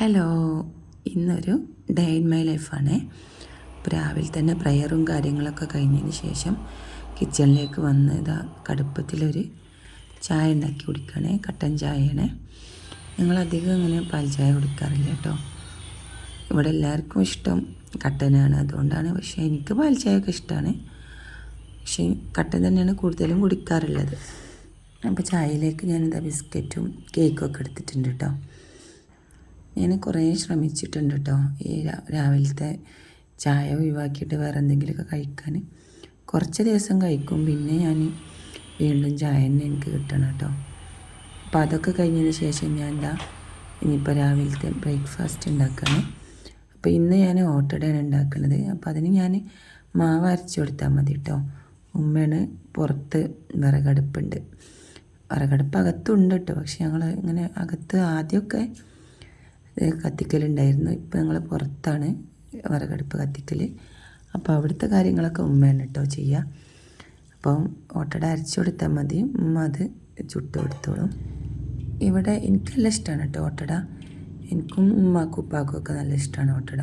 Hello ഇന്നൊരു day in my ലൈഫാണ് അപ്പോൾ രാവിലെ തന്നെ പ്രയറും കാര്യങ്ങളൊക്കെ കഴിഞ്ഞതിന് ശേഷം കിച്ചണിലേക്ക് വന്ന് ഇതാ കടുപ്പത്തിലൊരു ചായ ഉണ്ടാക്കി കുടിക്കണേ കട്ടൻ ചായയാണ്. ഞങ്ങളധികം അങ്ങനെ പാൽ ചായ കുടിക്കാറില്ല കേട്ടോ. ഇവിടെ എല്ലാവർക്കും ഇഷ്ടം കട്ടനാണ്. അതുകൊണ്ടാണ് പക്ഷേ എനിക്ക് പാൽ ചായയൊക്കെ ഇഷ്ടമാണ് പക്ഷേ കട്ടൻ തന്നെയാണ് കൂടുതലും കുടിക്കാറുള്ളത്. അപ്പോൾ ചായയിലേക്ക് ഞാനിതാ ബിസ്ക്കറ്റും കേക്കും ഒക്കെ എടുത്തിട്ടുണ്ട് കേട്ടോ. ഞാൻ കുറേ ശ്രമിച്ചിട്ടുണ്ട് കേട്ടോ ഈ രാവിലത്തെ ചായ ഒഴിവാക്കിയിട്ട് വേറെ എന്തെങ്കിലുമൊക്കെ കഴിക്കാൻ. കുറച്ച് ദിവസം കഴിക്കും. പിന്നെ ഞാൻ വീണ്ടും ചായ തന്നെ എനിക്ക് കിട്ടണം കേട്ടോ അപ്പോൾ അതൊക്കെ കഴിഞ്ഞതിന് ശേഷം ഞാൻ എന്താ ഇനിയിപ്പോൾ രാവിലത്തെ ബ്രേക്ക്ഫാസ്റ്റ് ഉണ്ടാക്കുകയാണ് അപ്പോൾ ഇന്ന് ഞാൻ ഓട്ടടയാണ് ഉണ്ടാക്കുന്നത്. അപ്പോൾ അതിന് ഞാൻ മാവ് അരച്ച് കൊടുത്താൽ മതി കേട്ടോ ഉമ്മയാണ് പുറത്ത് വിറകടുപ്പുണ്ട്. വിറകടുപ്പ് അകത്തുണ്ട് കേട്ടോ. പക്ഷെ ഞങ്ങൾ ഇങ്ങനെ അകത്ത് ആദ്യമൊക്കെ കത്തിക്കലുണ്ടായിരുന്നു. ഇപ്പോൾ ഞങ്ങൾ പുറത്താണ് വിറകടുപ്പ് കത്തിക്കൽ അപ്പോൾ അവിടുത്തെ കാര്യങ്ങളൊക്കെ ഉമ്മയാണ് കേട്ടോ ചെയ്യുക അപ്പം ഓട്ടട അരച്ചു കൊടുത്താൽ മതി. ഉമ്മ അത് ചുട്ട് കൊടുത്തോളും. ഇവിടെ എനിക്കെല്ലാം ഇഷ്ടമാണ് കേട്ടോ ഓട്ടട. എനിക്കും ഉമ്മാക്കും ഉപ്പാക്കും ഒക്കെ നല്ല ഇഷ്ടമാണ് ഓട്ടട.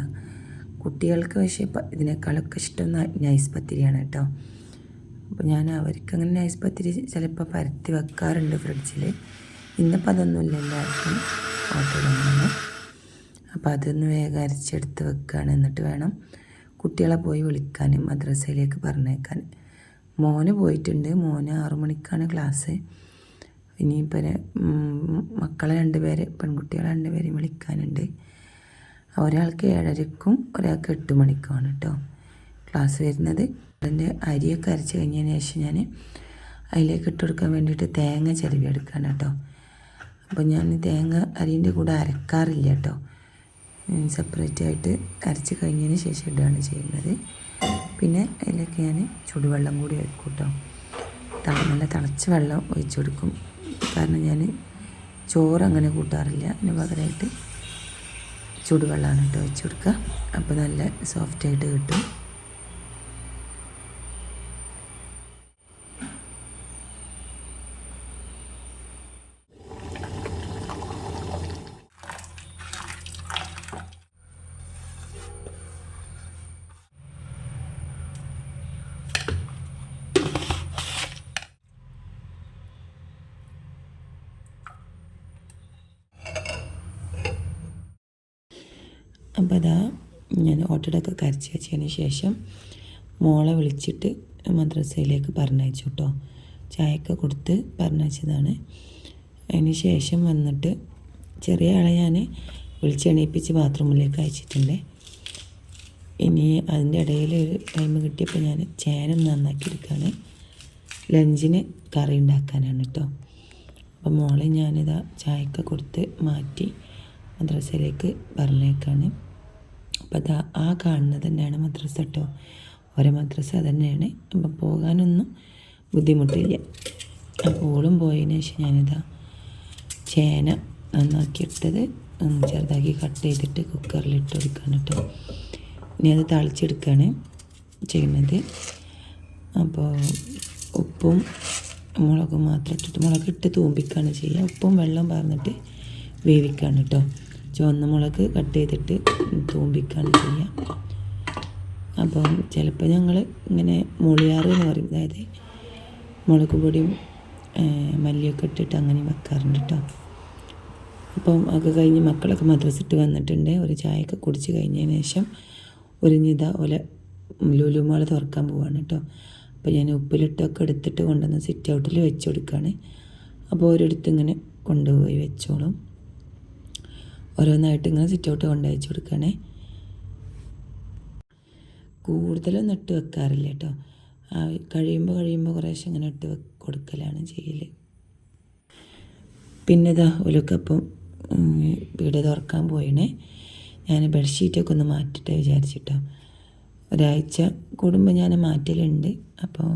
കുട്ടികൾക്ക് പക്ഷേ ഇതിനേക്കാളൊക്കെ ഇഷ്ടം നൈസ് പത്തിരിയാണ് കേട്ടോ അപ്പോൾ ഞാൻ അവർക്ക് അങ്ങനെ നൈസ് പത്തിരി ചിലപ്പോൾ പരത്തി വെക്കാറുണ്ട് ഫ്രിഡ്ജിൽ ഇന്നിപ്പോൾ അതൊന്നുമില്ല. എല്ലാവർക്കും ഓട്ടട അപ്പോൾ അതൊന്ന് വേഗം അരച്ചെടുത്ത് വെക്കുകയാണ് എന്നിട്ട് വേണം കുട്ടികളെ പോയി വിളിക്കാൻ മദ്രസയിലേക്ക് പറഞ്ഞേക്കാൻ മോന് പോയിട്ടുണ്ട്. മോന് ആറു മണിക്കാണ് ക്ലാസ്. ഇനിയിപ്പോൾ മക്കളെ രണ്ടുപേരെ പെൺകുട്ടികളെ രണ്ടുപേരെയും വിളിക്കാനുണ്ട്. ഒരാൾക്ക് ഏഴരക്കും ഒരാൾക്ക് എട്ട് മണിക്കുമാണ് കേട്ടോ ക്ലാസ് വരുന്നത്. അതിന്റെ അരിയൊക്കെ അരച്ച് കഴിഞ്ഞതിന് ശേഷം ഞാൻ അതിലേക്ക് ഇട്ട് കൊടുക്കാൻ വേണ്ടിയിട്ട് തേങ്ങ ചിലവി എടുക്കുകയാണ് കേട്ടോ. അപ്പോൾ ഞാൻ തേങ്ങ അരിന്റെ കൂടെ അരക്കാറില്ല കേട്ടോ. സെപ്പറേറ്റ് ആയിട്ട് അരച്ച് കഴിഞ്ഞതിന് ശേഷം ഇടുകയാണ് ചെയ്യുന്നത്. പിന്നെ അതിലേക്ക് ഞാൻ ചുടുവെള്ളം കൂടി ഒഴിക്കും കേട്ടോ. ത- നല്ല തിളച്ച വെള്ളം ഒഴിച്ചു കൊടുക്കും. കാരണം ഞാൻ ചോറ് അങ്ങനെ കൂട്ടാറില്ല. അതിന് പകരമായിട്ട് ചുടുവെള്ളമാണ് കേട്ടോ ഒഴിച്ചു കൊടുക്കുക. അപ്പോൾ നല്ല സോഫ്റ്റായിട്ട് കിട്ടും. അപ്പോൾ അതാ ഞാൻ ഓട്ടടൊക്കെ കരച്ച് വെച്ചതിന് ശേഷം മോളെ വിളിച്ചിട്ട് മദ്രസയിലേക്ക് പറഞ്ഞയച്ചു കേട്ടോ ചായയൊക്കെ കൊടുത്ത് പറഞ്ഞയച്ചതാണ്. അതിന് ശേഷം വന്നിട്ട് ചെറിയ ആളെ ഞാൻ വിളിച്ചെണീപ്പിച്ച് ബാത്റൂമിലേക്ക് അയച്ചിട്ടുണ്ട്. ഇനി അതിന്റെ ഇടയിൽ ഒരു ടൈം കിട്ടിയപ്പോൾ ഞാൻ ചേനം നന്നാക്കി എടുക്കുകയാണ് ലഞ്ചിന് കറി ഉണ്ടാക്കാനാണ് കേട്ടോ അപ്പം മോളെ ഞാനിതാ ചായയൊക്കെ കൊടുത്ത് മാറ്റി മദ്രസയിലേക്ക് പറഞ്ഞേക്കാണ് അപ്പോൾ അതാ ആ കാണുന്നത് തന്നെയാണ് മദ്രസ കേട്ടോ ഓരോ മദ്രസ തന്നെയാണ്. അപ്പം പോകാനൊന്നും ബുദ്ധിമുട്ടില്ല. അപ്പോൾ ഓളും പോയതിന് ശേഷം ഞാനിതാ ചേന നന്നാക്കിയിട്ടത് ചെറുതാക്കി കട്ട് ചെയ്തിട്ട് കുക്കറിൽ ഇട്ട് കൊടുക്കുകയാണ് കേട്ടോ ഇനി അത് തളിച്ചെടുക്കുകയാണ് ചെയ്യുന്നത്. അപ്പോൾ ഉപ്പും മുളകും മാത്രം ഇട്ടിട്ട് മുളക് ഇട്ട് തൂമ്പിക്കുകയാണ് ചെയ്യുക ഉപ്പും വെള്ളം പറഞ്ഞിട്ട് വേവിക്കുകയാണ് കേട്ടോ ചുവന്ന മുളക് കട്ട് ചെയ്തിട്ട് തൂമ്പിക്കാണ് ചെയ്യുക. അപ്പം ചിലപ്പോൾ ഞങ്ങൾ ഇങ്ങനെ മുളിയാറ് എന്ന് പറയും. അതായത് മുളക് പൊടിയും മല്ലിയൊക്കെ ഇട്ടിട്ട് അങ്ങനെ വെക്കാറുണ്ട് കേട്ടോ അപ്പം ഒക്കെ കഴിഞ്ഞ് മക്കളൊക്കെ മദ്രസിട്ട് വന്നിട്ടുണ്ട്. ഒരു ചായയൊക്കെ കുടിച്ച് കഴിഞ്ഞതിന് ശേഷം ഒരു നിത ഓല ലുലുമാൾ തുറക്കാൻ പോവാണ് കേട്ടോ അപ്പോൾ ഞാൻ ഉപ്പിലിട്ടൊക്കെ എടുത്തിട്ട് കൊണ്ടുവന്ന് സിറ്റ് ഔട്ടിൽ വെച്ച് കൊടുക്കുകയാണ് അപ്പോൾ ഒരിടത്ത് ഇങ്ങനെ കൊണ്ടുപോയി വെച്ചോളും. ഓരോന്നായിട്ട് ഇങ്ങനെ സിറ്റ് ഔട്ട് കൊണ്ടുവച്ച് കൊടുക്കണേ കൂടുതലൊന്നും ഇട്ട് വെക്കാറില്ല കേട്ടോ. കഴിയുമ്പോൾ കഴിയുമ്പോൾ കുറേശ്ശെ ഇങ്ങനെ ഇട്ട് കൊടുക്കലാണ് ചെയ്യൽ പിന്നെ ഇതാ ഒലുക്കപ്പം വീട് തുറക്കാൻ പോയിണേ. ഞാൻ ബെഡ്ഷീറ്റൊക്കെ ഒന്ന് മാറ്റിട്ടെ വിചാരിച്ചിട്ടോ. ഒരാഴ്ച കൂടുമ്പോൾ ഞാൻ മാറ്റലുണ്ട്. അപ്പോൾ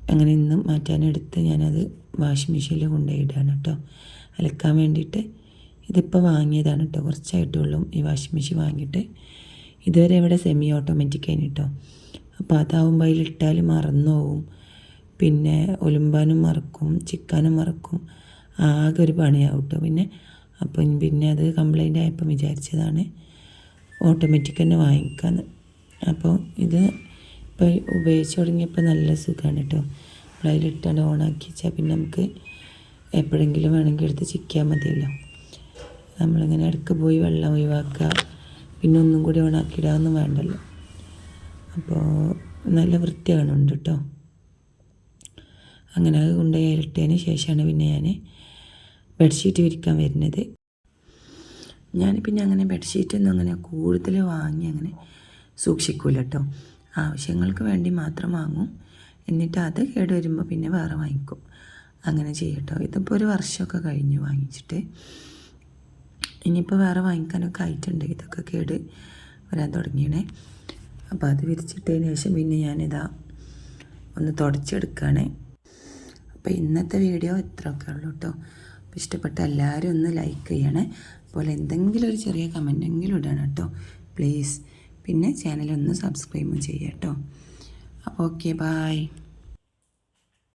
അങ്ങനെ ഇന്നും മാറ്റാനെടുത്ത് ഞാനത് വാഷിംഗ് മെഷീനിൽ കൊണ്ടുപോയി ഇടുകയാണ് കേട്ടോ. അലക്കാൻ വേണ്ടിയിട്ട് ഇതിപ്പോൾ വാങ്ങിയതാണ് കേട്ടോ കുറച്ചായിട്ടുള്ളൂ ഈ വാഷിംഗ് മെഷീൻ വാങ്ങിയിട്ട്. ഇതുവരെ ഇവിടെ സെമി ഓട്ടോമാറ്റിക് ആയിരുന്നു കേട്ടോ അപ്പോൾ അതാവുമ്പോൾ അതിലിട്ടാൽ മറന്നു പോവും. പിന്നെ ഒലുമ്പാനും മറക്കും ചിക്കാനും മറക്കും. ആകെ ഒരു പണിയാവും കേട്ടോ പിന്നെ. അപ്പം പിന്നെ അത് കംപ്ലൈന്റ് ആയപ്പം വിചാരിച്ചതാണ് ഓട്ടോമാറ്റിക് തന്നെ വാങ്ങിക്കാമെന്ന് അപ്പോൾ ഇത് ഇപ്പോൾ ഉപയോഗിച്ച് തുടങ്ങിയപ്പോൾ നല്ല സുഖമാണ് കേട്ടോ നമ്മളതിലിട്ടാണ്ട് ഓണാക്കി വെച്ചാൽ പിന്നെ നമുക്ക് എപ്പോഴെങ്കിലും വേണമെങ്കിൽ എടുത്ത് ചിക്കിയാൽ മതിയല്ലോ. നമ്മളിങ്ങനെ ഇടയ്ക്ക് പോയി വെള്ളം ഒഴിവാക്കുക പിന്നെ ഒന്നും കൂടി ഓണാക്കിയിടാതൊന്നും വേണ്ടല്ലോ. അപ്പോൾ നല്ല വൃത്തിയാണുണ്ട് കേട്ടോ അങ്ങനെ അത് കൊണ്ടുപോയി ഇരട്ടിയതിന് ശേഷമാണ് പിന്നെ ഞാൻ ബെഡ്ഷീറ്റ് വിരിക്കാൻ വരുന്നത്. ഞാൻ പിന്നെ അങ്ങനെ ബെഡ്ഷീറ്റൊന്നും അങ്ങനെ കൂടുതൽ വാങ്ങി അങ്ങനെ സൂക്ഷിക്കൂല കേട്ടോ ആവശ്യങ്ങൾക്ക് വേണ്ടി മാത്രം വാങ്ങും. എന്നിട്ട് അത് കേട് വരുമ്പോൾ പിന്നെ വേറെ വാങ്ങിക്കും. അങ്ങനെ ചെയ്യട്ടോ. ഇതിപ്പോൾ ഒരു വർഷമൊക്കെ കഴിഞ്ഞു വാങ്ങിച്ചിട്ട്. ഇനിയിപ്പോൾ വേറെ വാങ്ങിക്കാനൊക്കെ ആയിട്ടുണ്ട്. ഇതൊക്കെ കേട് വരാൻ തുടങ്ങിയണേ. അപ്പോൾ അത് വിരിച്ചിട്ടതിന് ശേഷം പിന്നെ ഞാനിതാ ഒന്ന് തുടച്ചെടുക്കുകയാണേ അപ്പോൾ ഇന്നത്തെ വീഡിയോ ഇത്രയൊക്കെ ഉള്ളൂ കേട്ടോ അപ്പോൾ ഇഷ്ടപ്പെട്ട എല്ലാവരും ഒന്ന് ലൈക്ക് ചെയ്യണേ. അതുപോലെ എന്തെങ്കിലും ഒരു ചെറിയ കമന്റെങ്കിലും ഇടണം കേട്ടോ പ്ലീസ് പിന്നെ ചാനലൊന്ന് സബ്സ്ക്രൈബും ചെയ്യാം കേട്ടോ അപ്പോൾ ഓക്കെ ബായ്